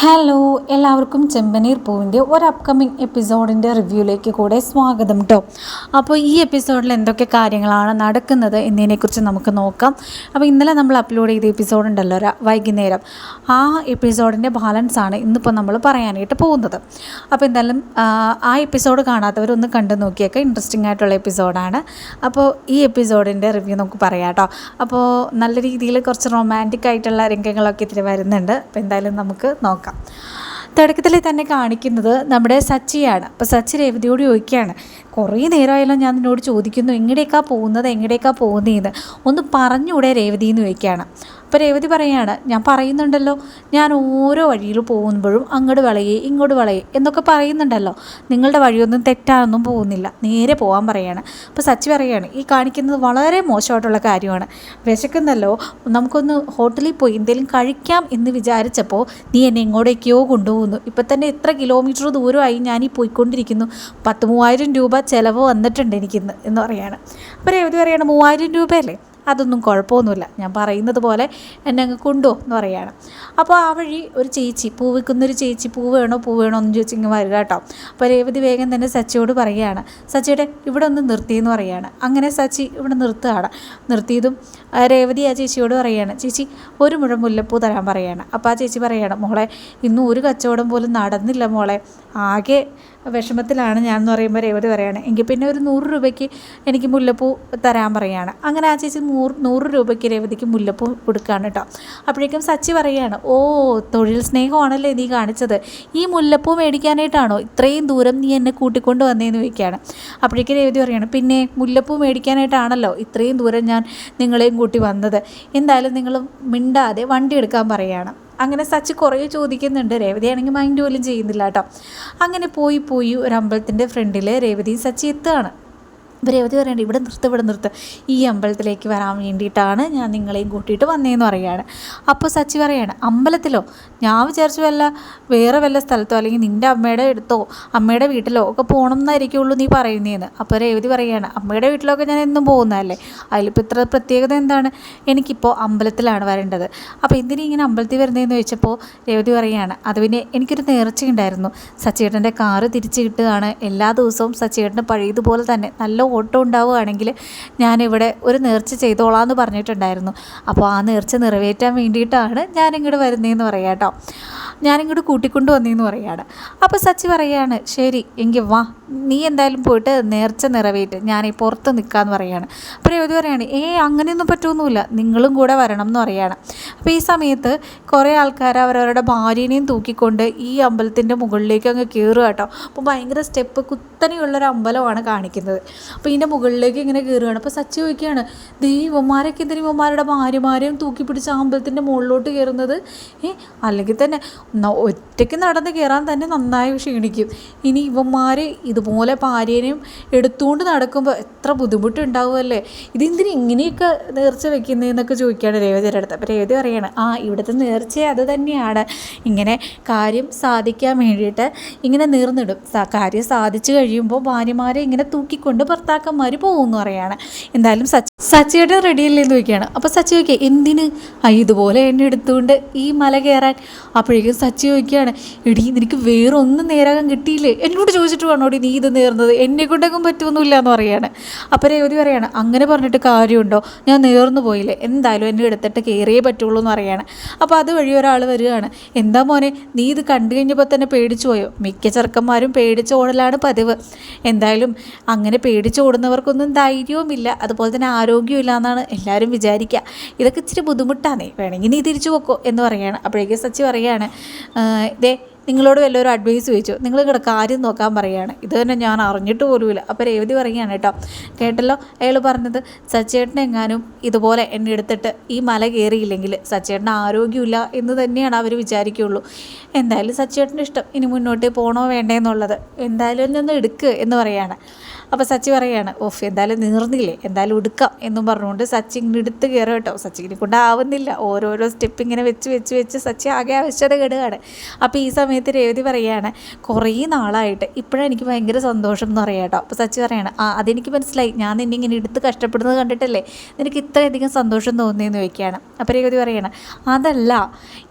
Hello എല്ലാവർക്കും ചെമ്പനീർ പൂവിന്റെ ഒരു അപ്കമിങ് എപ്പിസോഡിന്റെ റിവ്യൂയിലേക്ക് കൂടെ സ്വാഗതം കേട്ടോ അപ്പോൾ ഈ എപ്പിസോഡിൽ എന്തൊക്കെ കാര്യങ്ങളാണ് നടക്കുന്നത് എന്നതിനെക്കുറിച്ച് നമുക്ക് നോക്കാം. അപ്പോൾ ഇന്നലെ നമ്മൾ അപ്ലോഡ് ചെയ്ത എപ്പിസോഡ് ഉണ്ടല്ലോ വൈകുന്നേരം. ആ എപ്പിസോഡിന്റെ ബാലൻസ് ആണ് ഇന്നിപ്പോൾ നമ്മൾ പറയാനായിട്ട് പോകുന്നത്. അപ്പോൾ എന്തായാലും ആ എപ്പിസോഡ് കാണാത്തവരൊന്ന് കണ്ടു നോക്കിയൊക്കെ ഇൻട്രസ്റ്റിംഗ് ആയിട്ടുള്ള എപ്പിസോഡാണ് അപ്പോൾ ഈ എപ്പിസോഡിന്റെ റിവ്യൂ നമുക്ക് പറയാം കേട്ടോ അപ്പോൾ നല്ല രീതിയിൽ കുറച്ച് റൊമാന്റിക് ആയിട്ടുള്ള രംഗങ്ങളൊക്കെ ഇതിൽ വരുന്നുണ്ട്. അപ്പോൾ എന്തായാലും നമുക്ക് നോക്കാം. തുടക്കത്തിൽ തന്നെ കാണിക്കുന്നത് നമ്മുടെ സച്ചിയാണ്. അപ്പോൾ സച്ചി രേവതിയോട് ചോദിക്കുകയാണ് കുറേ നേരമായാലും ഞാൻ നിന്നോട് ചോദിക്കുന്നു എങ്ങടേക്കാ പോകുന്നത് എങ്ങടേക്കാ പോകുന്നതെന്ന് ഒന്ന് പറഞ്ഞുകൂടെ രേവതി എന്ന് ചോദിക്കുകയാണ്. അപ്പോൾ രേവതി പറയുകയാണ് ഞാൻ പറയുന്നുണ്ടല്ലോ ഞാൻ ഓരോ വഴിയിൽ പോകുമ്പോഴും അങ്ങോട്ട് വളയേ ഇങ്ങോട്ട് വളയേ എന്നൊക്കെ പറയുന്നുണ്ടല്ലോ. നിങ്ങളുടെ വഴിയൊന്നും തെറ്റാനൊന്നും പോകുന്നില്ല. നേരെ പോകാൻ പറയുകയാണ് അപ്പോൾ സച്ചി പറയുകയാണ് ഈ കാണിക്കുന്നത് വളരെ മോശമായിട്ടുള്ള കാര്യമാണ്. വിശക്കുന്നല്ലോ നമുക്കൊന്ന് ഹോട്ടലിൽ പോയി എന്തെങ്കിലും കഴിക്കാം എന്ന് വിചാരിച്ചപ്പോൾ നീ എന്നെ എങ്ങോട്ടേക്കോ കൊണ്ടുപോകുന്നു. ഇപ്പം തന്നെ എത്ര കിലോമീറ്റർ ദൂരമായി ഞാൻ ഈ പോയിക്കൊണ്ടിരിക്കുന്നു. പത്ത് മൂവായിരം രൂപ ചിലവ് വന്നിട്ടുണ്ട് എനിക്കിന്ന് എന്ന് പറയാണ്. അപ്പോൾ രേവതി പറയാണ് മൂവായിരം രൂപയല്ലേ? അതൊന്നും കുഴപ്പമൊന്നുമില്ല. ഞാൻ പറയുന്നത് പോലെ എന്നെ അങ്ങ് കൊണ്ടുപോ എന്ന് പറയുകയാണ്. അപ്പോൾ ആ വഴി ഒരു ചേച്ചി പൂ വിൽക്കുന്നൊരു ചേച്ചി പൂ വേണോ പൂ വേണോ എന്ന് ചോദിച്ച് ഇങ്ങ് വരിക കേട്ടോ. അപ്പോൾ രേവതി വേഗം തന്നെ സച്ചിയോട് പറയുകയാണ്. സച്ചിയുടെ ഇവിടെ ഒന്ന് നിർത്തിയെന്ന് പറയുകയാണ്. അങ്ങനെ സച്ചി ഇവിടെ നിർത്തുകയാണ്. നിർത്തിയതും രേവതി ആ ചേച്ചിയോട് പറയുകയാണ് ചേച്ചി ഒരു മുഴം മുല്ലപ്പൂ തരാൻ പറയാണ്. അപ്പോൾ ആ ചേച്ചി പറയാണ് മോളെ ഇന്നും ഒരു കച്ചവടം പോലും നടന്നില്ല മോളെ. ആകെ വിഷമത്തിലാണ് ഞാൻ എന്ന് പറയുമ്പോൾ രേവതി പറയാണ് എങ്കിൽ പിന്നെ ഒരു നൂറ് രൂപയ്ക്ക് എനിക്ക് മുല്ലപ്പൂ തരാൻ പറയാണ്. അങ്ങനെ ആ ചേച്ചി നൂറ് നൂറ് രൂപയ്ക്ക് രേവതിക്ക് മുല്ലപ്പൂ കൊടുക്കുകയാണ് കേട്ടോ. അപ്പോഴേക്കും സച്ചി പറയാണ് ഓ തൊഴിൽ സ്നേഹമാണല്ലേ നീ കാണിച്ചത്? ഈ മുല്ലപ്പൂ മേടിക്കാനായിട്ടാണോ ഇത്രയും ദൂരം നീ എന്നെ കൂട്ടിക്കൊണ്ട് വന്നതെന്ന് ചോദിക്കുകയാണ് അപ്പോഴേക്കും രേവതി പറയാണ് പിന്നെ മുല്ലപ്പൂ മേടിക്കാനായിട്ടാണല്ലോ ഇത്രയും ദൂരം ഞാൻ നിങ്ങളെയും കൂട്ടി വന്നത്. എന്തായാലും നിങ്ങൾ മിണ്ടാതെ വണ്ടി എടുക്കാൻ പറയുകയാണ് അങ്ങനെ സച്ച് കുറേ ചോദിക്കുന്നുണ്ട്. രേവതി ആണെങ്കിൽ മൈൻഡ് പോലും ചെയ്യുന്നില്ല കേട്ടോ. അങ്ങനെ പോയി പോയി ഒരു അമ്പലത്തിന്റെ ഫ്രണ്ടിൽ രേവതി സച്ചി എത്തുകയാണ്. രേവതി പറയണ്ട ഇവിടെ നിർത്ത് ഇവിടെ നിർത്ത്. ഈ അമ്പലത്തിലേക്ക് വരാൻ വേണ്ടിയിട്ടാണ് ഞാൻ നിങ്ങളെയും കൂട്ടിയിട്ട് വന്നതെന്ന് പറയുകയാണ് അപ്പോൾ സച്ചി പറയാണ് അമ്പലത്തിലോ? ഞാൻ വിചാരിച്ചു വല്ല വേറെ വല്ല സ്ഥലത്തോ അല്ലെങ്കിൽ നിന്റെ അമ്മയുടെ അടുത്തോ അമ്മയുടെ വീട്ടിലോ ഒക്കെ പോകണം എന്നായിരിക്കുള്ളൂ നീ പറയുന്നതെന്ന് അപ്പോൾ രേവതി പറയുകയാണ് അമ്മയുടെ വീട്ടിലൊക്കെ ഞാൻ എന്നും പോകുന്നതല്ലേ? അതിലിപ്പോൾ ഇത്ര പ്രത്യേകത എന്താണ്? എനിക്കിപ്പോൾ അമ്പലത്തിലാണ് വരേണ്ടത്. അപ്പോൾ എന്തിനാ ഇങ്ങനെ അമ്പലത്തിൽ വരുന്നതെന്ന് ചോദിച്ചപ്പോൾ രേവതി പറയുകയാണ് അത് പിന്നെ എനിക്കൊരു നേർച്ചയുണ്ടായിരുന്നു. സച്ചേട്ടന്റെ കാറ് തിരിച്ചു കിട്ടുകയാണ് എല്ലാ ദിവസവും സച്ചേട്ടന് പഴയതുപോലെ തന്നെ നല്ല ഓട്ടം ഉണ്ടാവുകയാണെങ്കിൽ ഞാനിവിടെ ഒരു നേർച്ച ചെയ്തോളാം എന്ന് പറഞ്ഞിട്ടുണ്ടായിരുന്നു. അപ്പോൾ ആ നേർച്ച നിറവേറ്റാൻ വേണ്ടിയിട്ടാണ് ഞാനിങ്ങോട്ട് വരുന്നതെന്ന് പറയാം കേട്ടോ. ഞാനിങ്ങോട്ട് കൂട്ടിക്കൊണ്ട് വന്നതെന്ന് പറയാണ് അപ്പോൾ സച്ചി പറയാണ് ശരി എങ്കിൽ വാ. നീ എന്തായാലും പോയിട്ട് നേർച്ച നിറവേറ്റ്. ഞാൻ പുറത്ത് നിൽക്കാമെന്ന് പറയാണ്. അപ്പോൾ രേവതി പറയാണ് ഏ അങ്ങനെയൊന്നും പറ്റുമൊന്നുമില്ല നിങ്ങളും കൂടെ വരണം എന്ന് പറയാണ്. അപ്പോൾ ഈ സമയത്ത് കുറേ ആൾക്കാർ അവരവരുടെ ഭാര്യനെയും തൂക്കിക്കൊണ്ട് ഈ അമ്പലത്തിന്റെ മുകളിലേക്ക് അങ്ങ് കയറുക കേട്ടോ. അപ്പോൾ ഭയങ്കര സ്റ്റെപ്പ് കുത്തനെയുള്ളൊരു അമ്പലമാണ് കാണിക്കുന്നത്. അപ്പോൾ ഇതിന്റെ മുകളിലേക്ക് ഇങ്ങനെ കയറുകയാണ് അപ്പോൾ സച്ചി ചോദിക്കുകയാണ് ദൈവന്മാരൊക്കെ എന്തിനും ഇവന്മാരുടെ ഭാര്യമാരെയും തൂക്കി പിടിച്ച് അമ്പലത്തിന്റെ മുകളിലോട്ട് കയറുന്നത് ഏ അല്ലെങ്കിൽ തന്നെ ഒറ്റയ്ക്ക് നടന്ന് കയറാൻ തന്നെ നന്നായി ക്ഷീണിക്കും. ഇനി ഇവന്മാർ ഇതുപോലെ ഭാര്യനെയും എടുത്തുകൊണ്ട് നടക്കുമ്പോൾ എത്ര ബുദ്ധിമുട്ടുണ്ടാവുമല്ലേ? ഇതെന്തിന് ഇങ്ങനെയൊക്കെ നേർച്ച വെക്കുന്നതെന്നൊക്കെ ചോദിക്കുകയാണ് രേവതിയുടെ അടുത്ത്. അപ്പോൾ രേവതി പറയാണ് ആ ഇവിടുത്തെ നേർച്ച അത് തന്നെയാണ്. ഇങ്ങനെ കാര്യം സാധിക്കാൻ വേണ്ടിയിട്ട് ഇങ്ങനെ നേർന്നിടും. കാര്യം സാധിച്ചു കഴിയുമ്പോൾ ഭാര്യമാരെ ഇങ്ങനെ തൂക്കിക്കൊണ്ട് ഭർത്താക്കന്മാർ പോകുമെന്ന് പറയാണ്. എന്തായാലും സച്ചി സച്ചിയുടെ റെഡിയല്ലേ എന്ന് ചോദിക്കുകയാണ്. അപ്പോൾ സച്ചി ചോദിക്കുക എന്തിന്? ഇതുപോലെ എന്നെ എടുത്തുകൊണ്ട് ഈ മല കയറാൻ. അപ്പോഴേക്കും സച്ചി ചോദിക്കുകയാണ് എടി നിനക്ക് വേറെ ഒന്നും നേരാകാൻ കിട്ടിയില്ലേ? എന്നോട് ചോദിച്ചിട്ട് വേണോടി നീ ഇത് നേർന്നത് എന്നെ കൊണ്ടെങ്കിലും പറ്റുമൊന്നുമില്ല എന്ന് പറയാണ് അപ്പോൾ രേവതി പറയാണ് അങ്ങനെ പറഞ്ഞിട്ട് കാര്യമുണ്ടോ? ഞാൻ നേർന്നു പോയില്ലേ? എന്തായാലും എന്നെ എടുത്തിട്ട് കയറിയേ പറ്റുള്ളൂ എന്ന് പറയാണ് അപ്പോൾ അതുവഴി ഒരാൾ വരികയാണ് എന്താ മോനെ നീ ഇത് കണ്ടു കഴിഞ്ഞപ്പോൾ തന്നെ പേടിച്ചു പോയോ? മിക്ക ചെറുക്കന്മാരും പേടിച്ച ഓടലാണ് പതിവ്. എന്തായാലും അങ്ങനെ പേടിച്ച് ഓടുന്നവർക്കൊന്നും ധൈര്യവുമില്ല. അതുപോലെ തന്നെ ആരോഗ്യമില്ല എന്നാണ് എല്ലാവരും വിചാരിക്കുക. ഇതൊക്കെ ഇച്ചിരി ബുദ്ധിമുട്ടാണേ വേണമെങ്കിൽ നീ തിരിച്ചു പോക്കോ എന്ന് പറയുകയാണ്. അപ്പോഴേക്കും സച്ചി പറയുകയാണ് ഇതേ നിങ്ങളോട് വല്ലൊരു അഡ്വൈസ് ചോദിച്ചു. നിങ്ങൾ ഇവിടെ കാര്യം നോക്കാൻ പറയുകയാണ് ഇത് തന്നെ ഞാൻ അറിഞ്ഞിട്ട് പോലുമില്ല. അപ്പോൾ രേവതി പറയുകയാണ് കേട്ടോ. കേട്ടല്ലോ? അയാൾ പറഞ്ഞത് സച്ചേട്ടൻ എങ്ങാനും ഇതുപോലെ എന്നെ എടുത്തിട്ട് ഈ മല കയറിയില്ലെങ്കിൽ സച്ചേട്ടന് ആരോഗ്യമില്ല എന്ന് തന്നെയാണ് അവർ വിചാരിക്കുകയുള്ളൂ എന്തായാലും സച്ചേട്ടന്റെ ഇഷ്ടം ഇനി മുന്നോട്ട് പോകണോ വേണ്ടേ എന്നുള്ളത്. എന്തായാലും എന്നെ ഒന്ന് എടുക്ക് എന്ന് പറയുകയാണ് അപ്പോൾ സച്ചി പറയുകയാണ് ഓഫ് എന്തായാലും നീർന്നില്ലേ? എന്തായാലും എടുക്കാം എന്നും പറഞ്ഞുകൊണ്ട് സച്ചി ഇങ്ങനെ എടുത്ത് കയറും കേട്ടോ. സച്ചിനെ കൊണ്ടാവുന്നില്ല ഓരോരോ സ്റ്റെപ്പ് ഇങ്ങനെ വെച്ച് വെച്ച് വെച്ച് സച്ചി ആകെ ആവശ്യത കെടുകയാണ് അപ്പോൾ ഈ സമയത്ത് സമയത്ത് രേവതി പറയുകയാണ് കുറേ നാളായിട്ട് ഇപ്പോഴാണ് എനിക്ക് ഭയങ്കര സന്തോഷം എന്ന് പറയാം കേട്ടോ അപ്പോൾ സച്ചി പറയാണ് ആ അതെനിക്ക് മനസ്സിലായി. ഞാൻ നിന്നെ ഇങ്ങനെ എടുത്ത് കഷ്ടപ്പെടുന്നത് കണ്ടിട്ടല്ലേ? നിനക്ക് ഇത്രയധികം സന്തോഷം തോന്നിയെന്ന് ചോദിക്കുകയാണ്. അപ്പോൾ രേവതി പറയാണ് അതല്ല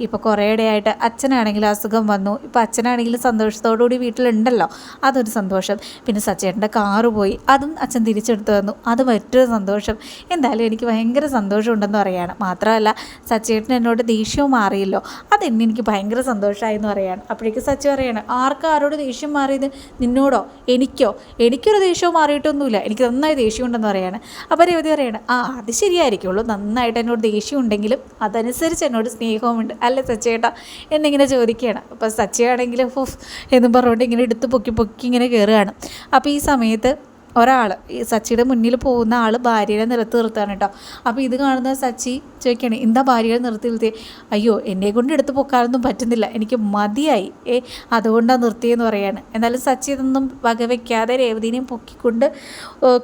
ഇപ്പോൾ കുറേ ഇടയായിട്ട് അച്ഛനാണെങ്കിലും അസുഖം വന്നു. ഇപ്പോൾ അച്ഛനാണെങ്കിലും സന്തോഷത്തോടുകൂടി വീട്ടിലുണ്ടല്ലോ. അതൊരു സന്തോഷം. പിന്നെ സച്ചേട്ടന്റെ കാറ് പോയി. അതും അച്ഛൻ തിരിച്ചെടുത്ത് തന്നു. അത് മറ്റൊരു സന്തോഷം. എന്തായാലും എനിക്ക് ഭയങ്കര സന്തോഷമുണ്ടെന്ന് പറയുകയാണ് മാത്രമല്ല സച്ചേട്ടൻ എന്നോട് ദേഷ്യവും മാറിയല്ലോ. അതെന്നെ എനിക്ക് ഭയങ്കര സന്തോഷമായി എന്ന് പറയാണ്. അപ്പോഴേക്ക് സച്ചി പറയാണ് ആർക്കും? ആരോട് ദേഷ്യം മാറിയത്? നിന്നോടോ? എനിക്കോ? എനിക്കൊരു ദേഷ്യവും മാറിയിട്ടൊന്നുമില്ല. എനിക്ക് നന്നായി ദേഷ്യമുണ്ടെന്ന് പറയാണ്. അപ്പോൾ രവതി പറയാണ് ആ അത് ശരിയായിരിക്കുള്ളൂ. നന്നായിട്ട് എന്നോട് ദേഷ്യം ഉണ്ടെങ്കിലും അതനുസരിച്ച് എന്നോട് സ്നേഹവുമുണ്ട്. അല്ലേ സച്ചേട്ടാ? എന്നിങ്ങനെ ചോദിക്കുകയാണ്. അപ്പോൾ സച്ചയാണെങ്കിൽ ഫുഫ് എന്നും പറഞ്ഞുകൊണ്ട് ഇങ്ങനെ എടുത്ത് പൊക്കി പൊക്കി ഇങ്ങനെ കയറുകയാണ് അപ്പോൾ ഈ സമയത്ത് ഒരാൾ ഈ സച്ചിയുടെ മുന്നിൽ പോകുന്ന ആൾ ഭാര്യയെ നിലത്ത് നിർത്താണ് കേട്ടോ. അപ്പോൾ ഇത് കാണുന്ന സച്ചി ചോദിക്കുകയാണ് എന്താ ഭാര്യയെ നിർത്തി നിർത്തിയേ? അയ്യോ എന്നെ കൊണ്ട് എടുത്ത് പൊക്കാനൊന്നും പറ്റുന്നില്ല. എനിക്ക് മതിയായി. ഏ അതുകൊണ്ടാണ് നിർത്തിയെന്ന് പറയാണ്. എന്നാലും സച്ചി ഇതൊന്നും വകവയ്ക്കാതെ രേവതിനെയും പൊക്കിക്കൊണ്ട്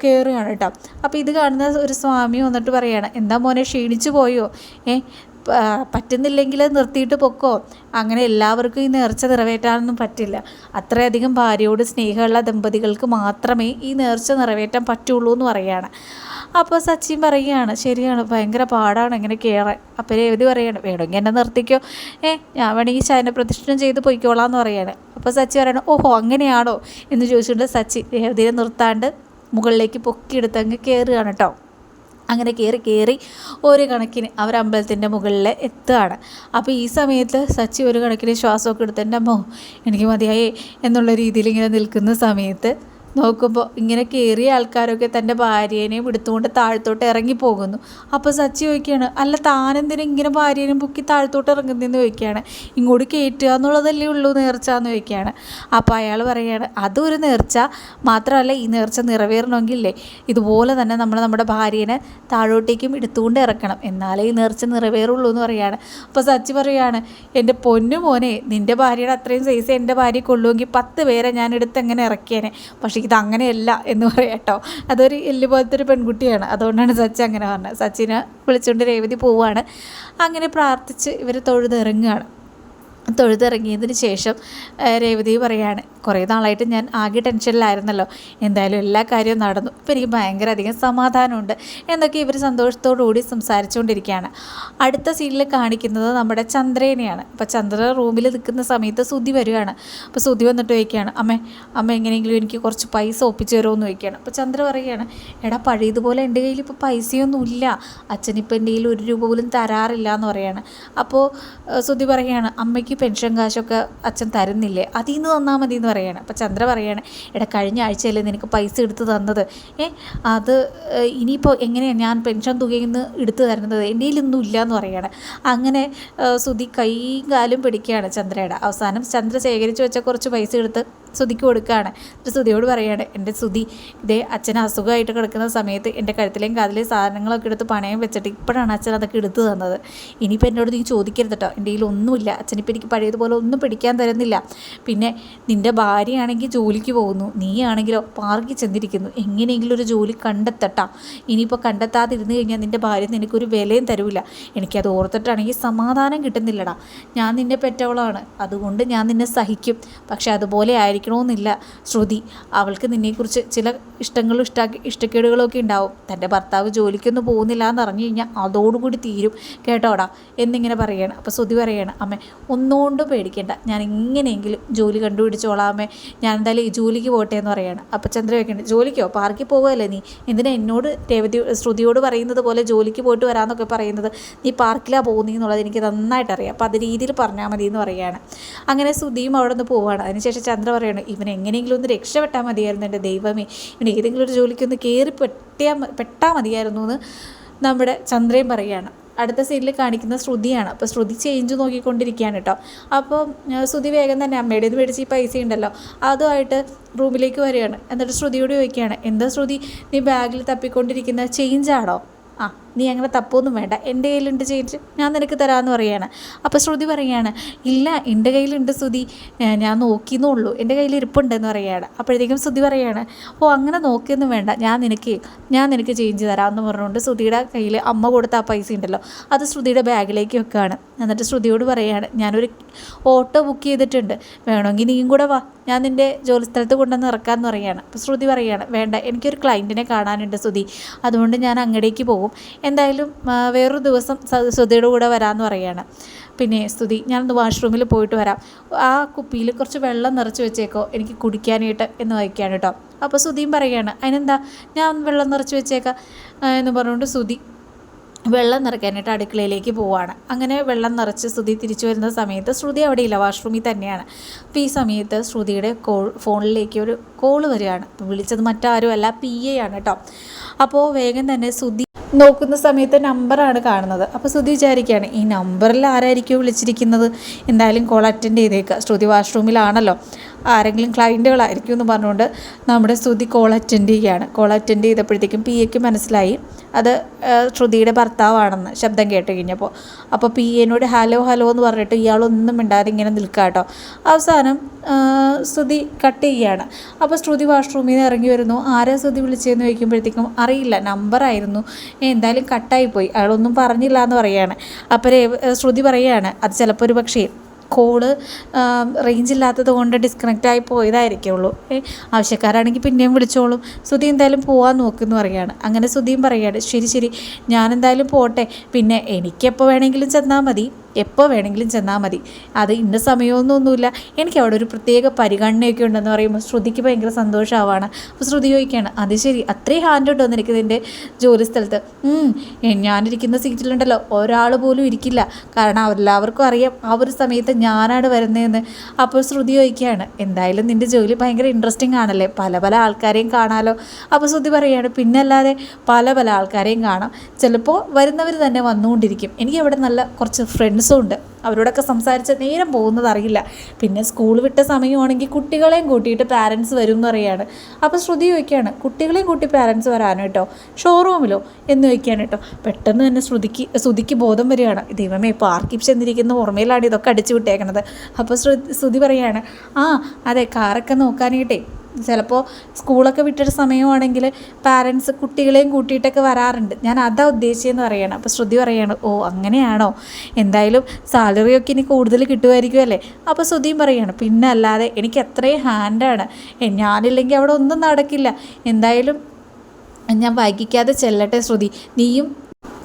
കയറുകയാണ് കേട്ടോ. അപ്പോൾ ഇത് കാണുന്ന ഒരു സ്വാമി വന്നിട്ട് പറയുകയാണ് എന്താ മോനെ ക്ഷീണിച്ചു പോയോ? ഏ പറ്റുന്നില്ലെങ്കിൽ നിർത്തിയിട്ട് പൊക്കോ? അങ്ങനെ എല്ലാവർക്കും ഈ നേർച്ച നിറവേറ്റാനൊന്നും പറ്റില്ല. അത്രയധികം ഭാര്യയോട് സ്നേഹമുള്ള ദമ്പതികൾക്ക് മാത്രമേ ഈ നേർച്ച നിറവേറ്റാൻ പറ്റുള്ളൂ എന്ന് പറയുകയാണ്. അപ്പോൾ സച്ചിൻ പറയുകയാണ് ശരിയാണ് ഭയങ്കര പാടാണ് ഇങ്ങനെ കയറാൻ അപ്പോൾ രേവതി പറയുകയാണ് വേണമെങ്കിൽ എന്നെ നിർത്തിക്കോ? ഏ ഞാൻ വേണമെങ്കിൽ ശയന പ്രതിഷ്ഠം ചെയ്ത് പൊയ്ക്കോളാം എന്ന് പറയുകയാണ്. അപ്പോൾ സച്ചി പറയണം ഓഹോ അങ്ങനെയാണോ? എന്ന് ചോദിച്ചുകൊണ്ട് സച്ചി രേവതിയെ നിർത്താണ്ട് മുകളിലേക്ക് പൊക്കിയെടുത്ത് അങ്ങ് കയറുകയാണ് കേട്ടോ. അങ്ങനെ കയറി കയറി ഒരു കണക്കിന് അവർ അമ്പലത്തിന്റെ മുകളിൽ എത്തുകയാണ്. അപ്പോൾ ഈ സമയത്ത് സച്ചി ഒരു കണക്കിന് ശ്വാസമൊക്കെ എടുത്ത് എന്റെ അമ്മോ എനിക്ക് മതിയായേ എന്നുള്ള രീതിയിൽ ഇങ്ങനെ നിൽക്കുന്ന സമയത്ത് നോക്കുമ്പോൾ ഇങ്ങനെ കയറിയ ആൾക്കാരൊക്കെ തന്റെ ഭാര്യേനെയും എടുത്തുകൊണ്ട് താഴത്തോട്ട് ഇറങ്ങി പോകുന്നു. അപ്പോൾ സച്ചി ചോദിക്കുകയാണ് അല്ല താനെന്തിനും ഇങ്ങനെ ഭാര്യേനെയും പൊക്കി താഴത്തോട്ട് ഇറങ്ങുന്നതെന്ന് ചോദിക്കുകയാണ്. ഇങ്ങോട്ട് കയറ്റുക എന്നുള്ളതല്ലേ ഉള്ളൂ നേർച്ച എന്ന് ചോദിക്കുകയാണ്. അപ്പോൾ അയാൾ പറയുകയാണ് അതൊരു നേർച്ച മാത്രമല്ല ഈ നേർച്ച നിറവേറണമെങ്കിലേ ഇതുപോലെ തന്നെ നമ്മൾ നമ്മുടെ ഭാര്യേനെ താഴോട്ടേക്കും എടുത്തുകൊണ്ട് ഇറക്കണം. എന്നാലേ ഈ നേർച്ച നിറവേറുള്ളൂ എന്ന് പറയുകയാണ്. അപ്പോൾ സച്ചി പറയുകയാണ് എന്റെ പൊന്നു മോനെ നിന്റെ ഭാര്യയുടെ അത്രയും സൈസ് എന്റെ ഭാര്യ കൊള്ളുമെങ്കിൽ പത്ത് പേരെ ഞാൻ എടുത്ത് എങ്ങനെ ഇറക്കിയേനെ? പക്ഷേ ഇത് അങ്ങനെയല്ല എന്ന് പറയാം കേട്ടോ. അതൊരു എല്ല് പോലത്തെ ഒരു പെൺകുട്ടിയാണ്. അതുകൊണ്ടാണ് സച്ചി അങ്ങനെ പറഞ്ഞത്. സച്ചിനെ വിളിച്ചുകൊണ്ട് രേവതി പോവുകയാണ് അങ്ങനെ പ്രാർത്ഥിച്ച് ഇവർ തൊഴുതിറങ്ങുകയാണ് തൊഴുതിറങ്ങിയതിന് ശേഷം രേവതി പറയാണ് കുറേ നാളായിട്ട് ഞാൻ ആകെ ടെൻഷനിലായിരുന്നല്ലോ. എന്തായാലും എല്ലാ കാര്യവും നടന്നു. ഇപ്പം എനിക്ക് ഭയങ്കര അധികം സമാധാനമുണ്ട് എന്നൊക്കെ ഇവർ സന്തോഷത്തോടുകൂടി സംസാരിച്ചുകൊണ്ടിരിക്കുകയാണ്. അടുത്ത സീനിൽ കാണിക്കുന്നത് നമ്മുടെ ചന്ദ്രേനെയാണ്. അപ്പോൾ ചന്ദ്ര റൂമിൽ നിൽക്കുന്ന സമയത്ത് സുതി വരികയാണ് അപ്പോൾ സുതി വന്നിട്ട് ചോദിക്കുകയാണ് അമ്മ അമ്മ എങ്ങനെയെങ്കിലും എനിക്ക് കുറച്ച് പൈസ ഒപ്പിച്ച് തരുമോ എന്ന് ചോദിക്കുകയാണ്. അപ്പോൾ ചന്ദ്ര പറയുകയാണ് എടാ പഴയതുപോലെ എന്റെ കയ്യിൽ ഇപ്പോൾ പൈസയൊന്നും ഇല്ല. അച്ഛനിപ്പോൾ എന്റെ കയ്യിൽ ഒരു രൂപ പോലും തരാറില്ല എന്ന് പറയുകയാണ് അപ്പോൾ സുതി പറയുകയാണ് അമ്മയ്ക്ക് പെൻഷൻ കാശൊക്കെ അച്ഛൻ തരുന്നില്ലേ? അതിൽ നിന്ന് തന്നാൽ മതി എന്ന് പറയുകയാണ് അപ്പോൾ ചന്ദ്ര പറയുകയാണ് എടാ കഴിഞ്ഞ ആഴ്ചയല്ലേ നിനക്ക് പൈസ എടുത്ത് തന്നത്. ഏ അത് ഇനിയിപ്പോൾ എങ്ങനെയാണ് ഞാൻ പെൻഷൻ തുകയിൽ നിന്ന് എടുത്തു തരുന്നത്? എന്റെ കയ്യിലൊന്നും ഇല്ല എന്ന് പറയുകയാണ് അങ്ങനെ സുധി കൈകാലും കാലും പിടിക്കുകയാണ് ചന്ദ്രയുടെ. അവസാനം ചന്ദ്ര ശേഖരിച്ച് വെച്ച കുറച്ച് പൈസ എടുത്ത് സുധിക്ക് കൊടുക്കുകയാണ്. എന്നിട്ട് ശ്രുതിയോട് പറയുകയാണ് എന്റെ ശ്രുതി ഇതേ അച്ഛൻ അസുഖമായിട്ട് കിടക്കുന്ന സമയത്ത് എന്റെ കഴുത്തിലെയും കാതിലെയും സാധനങ്ങളൊക്കെ എടുത്ത് പണയം വെച്ചിട്ട് ഇപ്പോഴാണ് അച്ഛൻ അതൊക്കെ എടുത്തു തന്നത്. ഇനിയിപ്പോൾ എന്നോട് നീ ചോദിക്കരുത് കേട്ടോ എന്റെ കയ്യിൽ ഒന്നുമില്ല. അച്ഛനിപ്പോൾ എനിക്ക് പഴയതുപോലെ ഒന്നും പിടിക്കാൻ തരുന്നില്ല. പിന്നെ നിന്റെ ഭാര്യയാണെങ്കിൽ ജോലിക്ക് പോകുന്നു. നീയാണെങ്കിലോ പാർക്കിൽ ചെന്നിരിക്കുന്നു. എങ്ങനെയെങ്കിലും ഒരു ജോലി കണ്ടെത്തട്ടാ. ഇനിയിപ്പോൾ കണ്ടെത്താതിരുന്ന് കഴിഞ്ഞാൽ നിന്റെ ഭാര്യ നിനക്കൊരു വിലയും തരൂല. എനിക്കത് ഓർത്തിട്ടാണെങ്കിൽ സമാധാനം കിട്ടുന്നില്ലടാ. ഞാൻ നിന്നെ പെറ്റവളാണ്. അതുകൊണ്ട് ഞാൻ നിന്നെ സഹിക്കും. പക്ഷേ അതുപോലെ ആയിരിക്കും ആയിരിക്കണമെന്നില്ല ശ്രുതി അവൾക്ക് നിന്നെക്കുറിച്ച് ചില ഇഷ്ടങ്ങളും ഇഷ്ട ഇഷ്ടക്കേടുകളൊക്കെ ഉണ്ടാവും. തന്റെ ഭർത്താവ് ജോലിക്കൊന്നും പോകുന്നില്ല എന്ന് അറിഞ്ഞു കഴിഞ്ഞാൽ അതോടുകൂടി തീരും. കേട്ടോടാ എന്നിങ്ങനെ പറയണം. അപ്പോൾ ശ്രുതി പറയുകയാണ് അമ്മ ഒന്നുകൊണ്ടും പേടിക്കേണ്ട. ഞാൻ എങ്ങനെയെങ്കിലും ജോലി കണ്ടുപിടിച്ചോളാം അമ്മേ. ഞാൻ എന്തായാലും ഈ ജോലിക്ക് പോട്ടെ എന്ന് പറയുകയാണ് അപ്പോൾ ചന്ദ്ര ജോലിക്കോ? പാർക്കിൽ പോകുകയല്ലേ നീ? എന്തിനാ എന്നോട് രേവതി ശ്രുതിയോട് പറയുന്നത് പോലെ ജോലിക്ക് പോയിട്ട് വരാമെന്നൊക്കെ പറയുന്നത്? നീ പാർക്കിലാണ് പോകുന്നതെന്നുള്ളത് എനിക്ക് നന്നായിട്ട് അറിയാം അപ്പോൾ അത് രീതിയിൽ പറഞ്ഞാൽ മതി എന്ന് പറയുകയാണ് അങ്ങനെ ശ്രുതിയും അവിടെ നിന്ന് പോവുകയാണ് അതിനുശേഷം ചന്ദ്ര പറയാണ് ഇവൻ എങ്ങനെയെങ്കിലും ഒന്ന് രക്ഷപ്പെട്ടാൽ മതിയായിരുന്നു എന്റെ ദൈവമേ. ഇവൻ ഏതെങ്കിലും ഒരു ജോലിക്കൊന്ന് കയറി പെട്ടിയാൽ പെട്ടാൽ മതിയായിരുന്നു എന്ന് നമ്മുടെ ചന്ദ്രയും പറയുകയാണ് അടുത്ത സീനിൽ കാണിക്കുന്ന ശ്രുതിയാണ്. അപ്പോൾ ശ്രുതി ചേഞ്ച് നോക്കിക്കൊണ്ടിരിക്കുകയാണ് കേട്ടോ. അപ്പോൾ ശ്രുതി വേഗം തന്നെ അമ്മയുടെ നിന്ന് മേടിച്ച് ഈ പൈസ ഉണ്ടല്ലോ. അതുമായിട്ട് റൂമിലേക്ക് വരികയാണ്. എന്നിട്ട് ശ്രുതിയോട് ചോദിക്കുകയാണ് എന്താ ശ്രുതി? നീ ബാഗിൽ തപ്പിക്കൊണ്ടിരിക്കുന്ന ചേഞ്ചാണോ ആ നീ അങ്ങനെ തപ്പൊന്നും വേണ്ട. എന്റെ കയ്യിലുണ്ട് ചേഞ്ച് ഞാൻ നിനക്ക് തരാമെന്ന് പറയാണ്. അപ്പോൾ ശ്രുതി പറയുകയാണ് ഇല്ല എന്റെ കയ്യിലുണ്ട് ശ്രുതി. ഞാൻ നോക്കിയെന്നേ ഉള്ളൂ. എന്റെ കയ്യിൽ ഇരിപ്പുണ്ടെന്ന് പറയുകയാണ് അപ്പോഴത്തേക്കും ശ്രുതി പറയുകയാണ് ഓ അങ്ങനെ നോക്കിയൊന്നും വേണ്ട. ഞാൻ നിനക്ക് ഞാൻ നിനക്ക് ചേഞ്ച് തരാമെന്ന് പറഞ്ഞുകൊണ്ട് ശ്രുതിയുടെ കയ്യിൽ അമ്മ കൊടുത്ത ആ പൈസ ഉണ്ടല്ലോ അത് ശ്രുതിയുടെ ബാഗിലേക്ക് വെക്കുകയാണ് എന്നിട്ട് ശ്രുതിയോട് പറയുകയാണ് ഞാനൊരു ഓട്ടോ ബുക്ക് ചെയ്തിട്ടുണ്ട്. വേണമെങ്കിൽ നീയും കൂടെ വാ. ഞാൻ നിന്റെ ജോലിസ്ഥലത്ത് കൊണ്ടുവന്ന് ഇറക്കാമെന്ന് പറയുകയാണ് അപ്പോൾ ശ്രുതി പറയുകയാണ് വേണ്ട എനിക്കൊരു ക്ലയന്റിനെ കാണാനുണ്ട് ശ്രുതി. അതുകൊണ്ട് ഞാൻ അങ്ങടേക്ക് പോകും. എന്തായാലും വേറൊരു ദിവസം ശ്രുതിയുടെ കൂടെ വരാമെന്ന് പറയുകയാണ്. പിന്നെ സ്തുതി ഞാനൊന്ന് വാഷ്റൂമിൽ പോയിട്ട് വരാം. ആ കുപ്പിയിൽ കുറച്ച് വെള്ളം നിറച്ച് വെച്ചേക്കോ എനിക്ക് കുടിക്കാനായിട്ട് എന്ന് വായിക്കുകയാണ് കേട്ടോ. അപ്പോൾ ശ്രുതിയും പറയുകയാണ് അതിനെന്താ? ഞാൻ വെള്ളം നിറച്ച് വെച്ചേക്കാം. എന്ന് പറഞ്ഞുകൊണ്ട് ശ്രുതി വെള്ളം നിറയ്ക്കാനായിട്ട് അടുക്കളയിലേക്ക് പോവാണ്. അങ്ങനെ വെള്ളം നിറച്ച് ശ്രുതി തിരിച്ചു വരുന്ന സമയത്ത് ശ്രുതി അവിടെയില്ല വാഷ്റൂമിൽ തന്നെയാണ്. അപ്പോൾ ഈ സമയത്ത് ശ്രുതിയുടെ കോൾ ഫോണിലേക്ക് ഒരു കോൾ വരികയാണ്. വിളിച്ചത് മറ്റാരും അല്ല പി എ ആണ് കേട്ടോ. അപ്പോൾ വേഗം തന്നെ ശ്രുതി നോക്കുന്ന സമയത്ത് നമ്പറാണ് കാണുന്നത്. അപ്പോൾ ശ്രുതി വിചാരിക്കുകയാണ് ഈ നമ്പറിൽ ആരായിരിക്കും വിളിച്ചിരിക്കുന്നത്? എന്തായാലും കോൾ അറ്റൻഡ് ചെയ്തേക്കുക ശ്രുതി വാഷ്റൂമിലാണല്ലോ ആരെങ്കിലും ക്ലയന്റുകളായിരിക്കും എന്ന് പറഞ്ഞുകൊണ്ട് നമ്മുടെ ശ്രുതി കോൾ അറ്റൻഡ് ചെയ്യുകയാണ്. കോൾ അറ്റൻഡ് ചെയ്തപ്പോഴത്തേക്കും പി എക്ക് മനസ്സിലായി. അത് ശ്രുതിയുടെ ഭർത്താവാണെന്ന് ശബ്ദം കേട്ട് കഴിഞ്ഞപ്പോൾ. അപ്പോൾ പി എനോട് ഹലോ ഹലോ എന്ന് പറഞ്ഞിട്ട് ഇയാളൊന്നും മിണ്ടാതെ ഇങ്ങനെ നിൽക്കുക കേട്ടോ. അവസാനം ശ്രുതി കട്ട് ചെയ്യുകയാണ്. അപ്പോൾ ശ്രുതി വാഷ്റൂമിൽ നിന്ന് ഇറങ്ങി വരുന്നു. ആരാ ശ്രുതി വിളിച്ചതെന്ന് ചോദിക്കുമ്പോഴത്തേക്കും അറിയില്ല നമ്പറായിരുന്നു. എന്തായാലും കട്ടായിപ്പോയി. അയാളൊന്നും പറഞ്ഞില്ല എന്ന് പറയുകയാണ്. അപ്പോൾ ശ്രുതി പറയുകയാണ് അത് ചിലപ്പോൾ ഒരു പക്ഷേ കോൾ റേഞ്ച് ഇല്ലാത്തത് കൊണ്ട് ഡിസ്കണക്റ്റ് ആയി പോയതായിരിക്കുള്ളൂ. ആവശ്യക്കാരാണെങ്കിൽ പിന്നെയും വിളിച്ചോളും. സുധി എന്തായാലും പോകാൻ നോക്കുമെന്ന് പറയുകയാണ് അങ്ങനെ സുധിയും പറയുകയാണ് ശരി ശരി ഞാനെന്തായാലും പോട്ടെ. പിന്നെ എനിക്കെപ്പോൾ വേണമെങ്കിലും ചെന്നാൽ മതി. എപ്പോൾ വേണമെങ്കിലും ചെന്നാൽ മതി. അത് ഇന്ന സമയമൊന്നുമില്ല. എനിക്ക് അവിടെ ഒരു പ്രത്യേക പരിഗണനയൊക്കെ ഉണ്ടെന്ന് പറയുമ്പോൾ ശ്രുതിക്ക് ഭയങ്കര സന്തോഷമാവാണ് അപ്പോൾ ശ്രുതി ചോദിക്കുകയാണ് അത് ശരി അത്രയും ഹാൻഡ് ഉണ്ടോ എനിക്ക് ഇതിന്റെ ജോലി സ്ഥലത്ത്? ഞാനിരിക്കുന്ന സീറ്റിലുണ്ടല്ലോ. ഒരാൾ പോലും ഇരിക്കില്ല. കാരണം എല്ലാവർക്കും അറിയാം ആ ഒരു സമയത്ത് ഞാനാണ് വരുന്നതെന്ന്. അപ്പോൾ ശ്രുതി ചോദിക്കുകയാണ് എന്തായാലും നിന്റെ ജോലി ഭയങ്കര ഇൻട്രസ്റ്റിംഗ് ആണല്ലേ? പല പല ആൾക്കാരെയും കാണാമല്ലോ അപ്പോൾ ശ്രുതി പറയുകയാണ് പിന്നെ അല്ലാതെ പല പല ആൾക്കാരെയും കാണാം. ചിലപ്പോൾ വരുന്നവർ തന്നെ വന്നുകൊണ്ടിരിക്കും. എനിക്ക് അവിടെ നല്ല കുറച്ച് ഫ്രണ്ട്സും ഉണ്ട് അവരോടൊക്കെ സംസാരിച്ച നേരം പോകുന്നത് അറിയില്ല. പിന്നെ സ്കൂൾ വിട്ട സമയമാണെങ്കിൽ കുട്ടികളെയും കൂട്ടിയിട്ട് പാരൻസ് വരും എന്ന് പറയുകയാണ്. അപ്പോൾ ശ്രുതി ചോദിക്കുകയാണ് കുട്ടികളെയും കൂട്ടി പാരൻസ് വരാനോ കേട്ടോ? ഷോറൂമിലോ എന്ന് ചോദിക്കുകയാണ് കേട്ടോ. പെട്ടെന്ന് തന്നെ ശ്രുതിക്ക് ശ്രുതിക്ക് ബോധം വരികയാണ്. ദൈവമേ പാർക്കിൽ ചെന്നിരിക്കുന്ന ഓർമ്മയിലാണ് ഇതൊക്കെ അടിച്ചു വിട്ടേക്കുന്നത് അപ്പോൾ ശ്രുതി ശ്രുതി പറയുകയാണ് ആ അതെ കാറൊക്കെ നോക്കാനായിട്ടേ ചിലപ്പോൾ സ്കൂളൊക്കെ വിട്ടൊരു സമയമാണെങ്കിൽ പാരൻസ് കുട്ടികളെയും കൂട്ടിയിട്ടൊക്കെ വരാറുണ്ട്. ഞാൻ അതാ ഉദ്ദേശിച്ചതെന്ന് പറയണം. അപ്പോൾ ശ്രുതി പറയാണ് ഓ അങ്ങനെയാണോ? എന്തായാലും സാലറിയൊക്കെ ഇനി കൂടുതൽ കിട്ടുമായിരിക്കും അല്ലേ? അപ്പോൾ ശ്രുതിയും പറയാണ് പിന്നെ അല്ലാതെ എനിക്ക് അത്രയും ഹാൻഡാണ് ഞാനില്ലെങ്കിൽ അവിടെ ഒന്നും നടക്കില്ല. എന്തായാലും ഞാൻ വൈകിക്കാതെ ചെല്ലട്ടെ ശ്രുതി. നീയും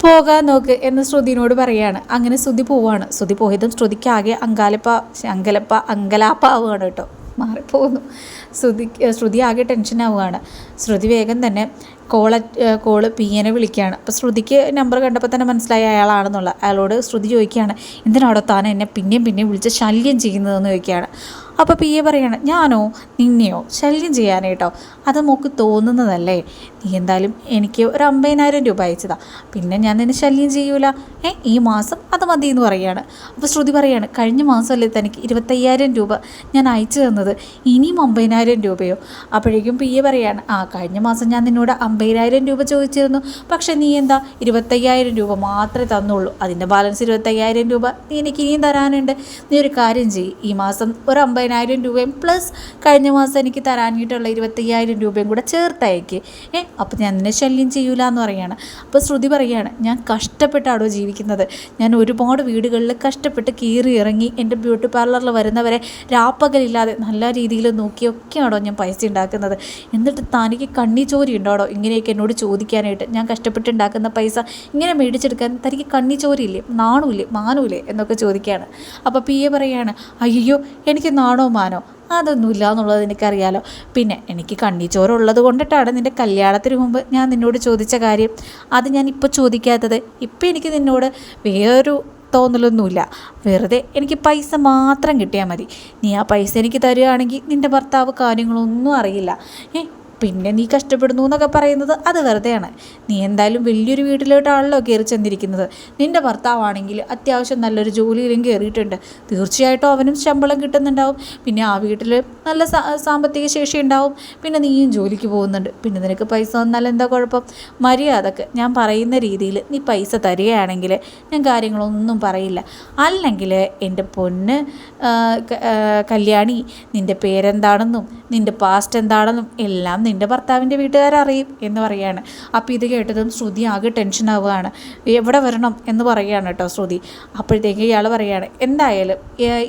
പോകാൻ നോക്ക് എന്ന് ശ്രുതിനോട് പറയാണ്. അങ്ങനെ ശ്രുതി പോവാണ്. ശ്രുതി പോയതും ശ്രുതിക്കാകെ അങ്കാലപ്പ അങ്കലപ്പ അങ്കലാപ്പ ആവുകയാണ് കേട്ടോ. മാറിപ്പോകുന്നു. ശ്രുതി ശ്രുതി ആകെ ടെൻഷനാവുകയാണ് ശ്രുതി വേഗം തന്നെ കോള കോൾ പി എനെ വിളിക്കുകയാണ്. അപ്പോൾ ശ്രുതിക്ക് നമ്പർ കണ്ടപ്പോൾ തന്നെ മനസ്സിലായ അയാളാണെന്നുള്ള. അയാളോട് ശ്രുതി ചോദിക്കുകയാണ് എന്തിനാടോ താൻ എന്നെ പിന്നെയും പിന്നെയും വിളിച്ച് ശല്യം ചെയ്യുന്നതെന്ന് ചോദിക്കുകയാണ്. അപ്പോൾ പി എ പറയാണ് ഞാനോ? നിന്നെയോ? ശല്യം ചെയ്യാനേട്ടോ അത് മോക്ക് തോന്നുന്നതല്ലേ? നീ എന്തായാലും എനിക്ക് ഒരു അമ്പതിനായിരം രൂപ അയച്ചതാ. പിന്നെ ഞാൻ നിന്നെ ശല്യം ചെയ്യൂല. ഏ ഈ മാസം അത് മതി എന്ന് പറയാണ്. അപ്പോൾ ശ്രുതി പറയാണ് കഴിഞ്ഞ മാസമല്ലേ തനിക്ക് ഇരുപത്തയ്യായിരം രൂപ ഞാൻ അയച്ചു തന്നത്. ഇനിയും അമ്പതിനായിരം രൂപയോ? അപ്പോഴേക്കും പി എ പറയാണ് ആ കഴിഞ്ഞ മാസം ഞാൻ നിന്നോട് അമ്പതിനായിരം രൂപ ചോദിച്ചിരുന്നു. പക്ഷേ നീ എന്താ ഇരുപത്തയ്യായിരം രൂപ മാത്രമേ തന്നുള്ളൂ. അതിന്റെ ബാലൻസ് ഇരുപത്തയ്യായിരം രൂപ നീ എനിക്ക് ഇനിയും തരാനുണ്ട്. നീ ഒരു കാര്യം ചെയ്യും. ഈ മാസം ഒരു അമ്പതിനായിരം രൂപയും പ്ലസ് കഴിഞ്ഞ മാസം എനിക്ക് തരാനായിട്ടുള്ള ഇരുപത്തയ്യായിരം രൂപയും കൂടെ ചേർത്തയക്ക്. ഏ അപ്പോൾ ഞാൻ നിന്നെ ശല്യം ചെയ്യൂല എന്ന് പറയുകയാണ് അപ്പോൾ ശ്രുതി പറയുകയാണ് ഞാൻ കഷ്ടപ്പെട്ടാണോ ജീവിക്കുന്നത്. ഞാൻ ഒരുപാട് വീടുകളിൽ കഷ്ടപ്പെട്ട് കീറി ഇറങ്ങി എന്റെ ബ്യൂട്ടി പാർലറിൽ വരുന്നവരെ രാപ്പകലില്ലാതെ നല്ല രീതിയിൽ നോക്കിയൊക്കെയാണോ ഞാൻ പൈസ ഉണ്ടാക്കുന്നത്. എന്നിട്ട് തനിക്ക് കണ്ണി ചോരി ഉണ്ടോടോ? ഇങ്ങനെയൊക്കെ എന്നോട് ചോദിക്കാനായിട്ട് ഞാൻ കഷ്ടപ്പെട്ടുണ്ടാക്കുന്ന പൈസ ഇങ്ങനെ മേടിച്ചെടുക്കാൻ തനിക്ക് കണ്ണി ചോരിയില്ലേ? നാണൂല്ലേ? മാനൂല്ലേ? എന്നൊക്കെ ചോദിക്കുകയാണ് അപ്പോൾ പി എ പറയുകയാണ് അയ്യോ എനിക്ക് നാണോ മാനോ? അതൊന്നുമില്ല എന്നുള്ളത് എനിക്കറിയാലോ. പിന്നെ എനിക്ക് കണ്ണിച്ചോറുള്ളത് കൊണ്ടിട്ടാണ് നിന്റെ കല്യാണത്തിന് മുമ്പ് ഞാൻ നിന്നോട് ചോദിച്ച കാര്യം. അത് ഞാൻ ഇപ്പോൾ ചോദിക്കാത്തത്. ഇപ്പം എനിക്ക് നിന്നോട് വേറൊരു തോന്നലൊന്നുമില്ല. വെറുതെ എനിക്ക് പൈസ മാത്രം കിട്ടിയാൽ മതി. നീ ആ പൈസ എനിക്ക് തരികയാണെങ്കിൽ നിന്റെ ഭർത്താവ് കാര്യങ്ങളൊന്നും അറിയില്ല. ഏ പിന്നെ നീ കഷ്ടപ്പെടുന്നു എന്നൊക്കെ പറയുന്നത് അത് വെറുതെയാണ്. നീ എന്തായാലും വലിയൊരു വീട്ടിലോട്ടാണല്ലോ കയറി ചെന്നിരിക്കുന്നത്. നിന്റെ ഭർത്താവാണെങ്കിൽ അത്യാവശ്യം നല്ലൊരു ജോലിയിലും കയറിയിട്ടുണ്ട്. തീർച്ചയായിട്ടും അവനും ശമ്പളം കിട്ടുന്നുണ്ടാവും. പിന്നെ ആ വീട്ടിൽ നല്ല സാമ്പത്തിക ശേഷി ഉണ്ടാവും. പിന്നെ നീയും ജോലിക്ക് പോകുന്നുണ്ട്. പിന്നെ നിനക്ക് പൈസ വന്നാൽ എന്താ കുഴപ്പം? മര്യാദയ്ക്ക് ഞാൻ പറയുന്ന രീതിയിൽ നീ പൈസ തരികയാണെങ്കിൽ ഞാൻ കാര്യങ്ങളൊന്നും പറയില്ല. അല്ലെങ്കിൽ എന്റെ പൊന്ന് കല്യാണി നിന്റെ പേരെന്താണെന്നും നിന്റെ പാസ്റ്റ് എന്താണെന്നും എല്ലാം നിന്റെ ഭർത്താവിന്റെ വീട്ടുകാരറിയും എന്ന് പറയുകയാണ് അപ്പോൾ ഇത് കേട്ടതും ശ്രുതി ആകെ ടെൻഷൻ ആവുകയാണ്. എവിടെ വരണം എന്ന് പറയുകയാണ് കേട്ടോ ശ്രുതി. അപ്പോഴത്തേക്ക് ഇയാൾ പറയുകയാണ് എന്തായാലും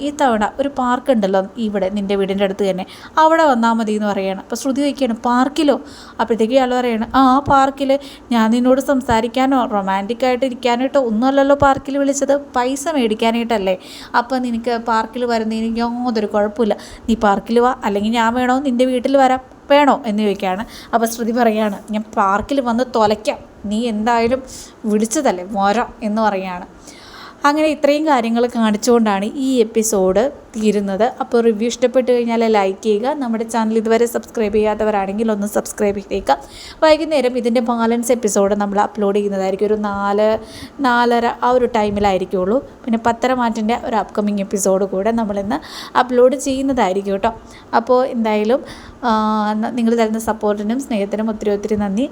ഈ തവണ ഒരു പാർക്ക് ഉണ്ടല്ലോ ഇവിടെ നിന്റെ വീടിന്റെ അടുത്ത് തന്നെ. അവിടെ വന്നാൽ മതി എന്ന് പറയുകയാണ് അപ്പോൾ ശ്രുതി വയ്ക്കുകയാണ് പാർക്കിലോ? അപ്പോഴത്തേക്ക് ഇയാൾ പറയുകയാണ് ആ പാർക്കിൽ ഞാൻ നിന്നോട് സംസാരിക്കാനോ റൊമാന്റിക് ആയിട്ട് ഇരിക്കാനായിട്ടോ ഒന്നുമല്ലല്ലോ പാർക്കിൽ വിളിച്ചത്. പൈസ മേടിക്കാനായിട്ടല്ലേ. അപ്പോൾ നിനക്ക് പാർക്കിൽ വരുന്നതിന് യാതൊരു കുഴപ്പമില്ല. നീ പാർക്കിൽ വാ. അല്ലെങ്കിൽ ഞാൻ വേണോ നിന്റെ വീട്ടിൽ വരാം. വേണോ എന്ന് ചോദിക്കുകയാണ്. അപ്പോൾ ശ്രുതി പറയുകയാണ് ഞാൻ പാർക്കിൽ വന്ന് തുലയ്ക്കാം. നീ എന്തായാലും വിളിച്ചതല്ലേ? മോര എന്ന് പറയുകയാണ്. അങ്ങനെ ഇത്രയും കാര്യങ്ങൾ കാണിച്ചുകൊണ്ടാണ് ഈ എപ്പിസോഡ് തീരുന്നത്. അപ്പോൾ റിവ്യൂ ഇഷ്ടപ്പെട്ട് കഴിഞ്ഞാൽ ലൈക്ക് ചെയ്യുക. നമ്മുടെ ചാനൽ ഇതുവരെ സബ്സ്ക്രൈബ് ചെയ്യാത്തവരാണെങ്കിൽ ഒന്ന് സബ്സ്ക്രൈബ് ചെയ്തേക്കാം വൈകുന്നേരം ഇതിന്റെ ബാലൻസ് എപ്പിസോഡ് നമ്മൾ അപ്ലോഡ് ചെയ്യുന്നതായിരിക്കും. ഒരു നാല് നാലര ആ ഒരു ടൈമിലായിരിക്കുള്ളൂ പിന്നെ പത്തര മാറ്റിന്റെ ഒരു അപ്കമിങ് എപ്പിസോഡ് കൂടെ നമ്മളിന്ന് അപ്ലോഡ് ചെയ്യുന്നതായിരിക്കും കേട്ടോ. അപ്പോൾ എന്തായാലും നിങ്ങൾ തരുന്ന സപ്പോർട്ടിനും സ്നേഹത്തിനും ഒത്തിരി ഒത്തിരി നന്ദി.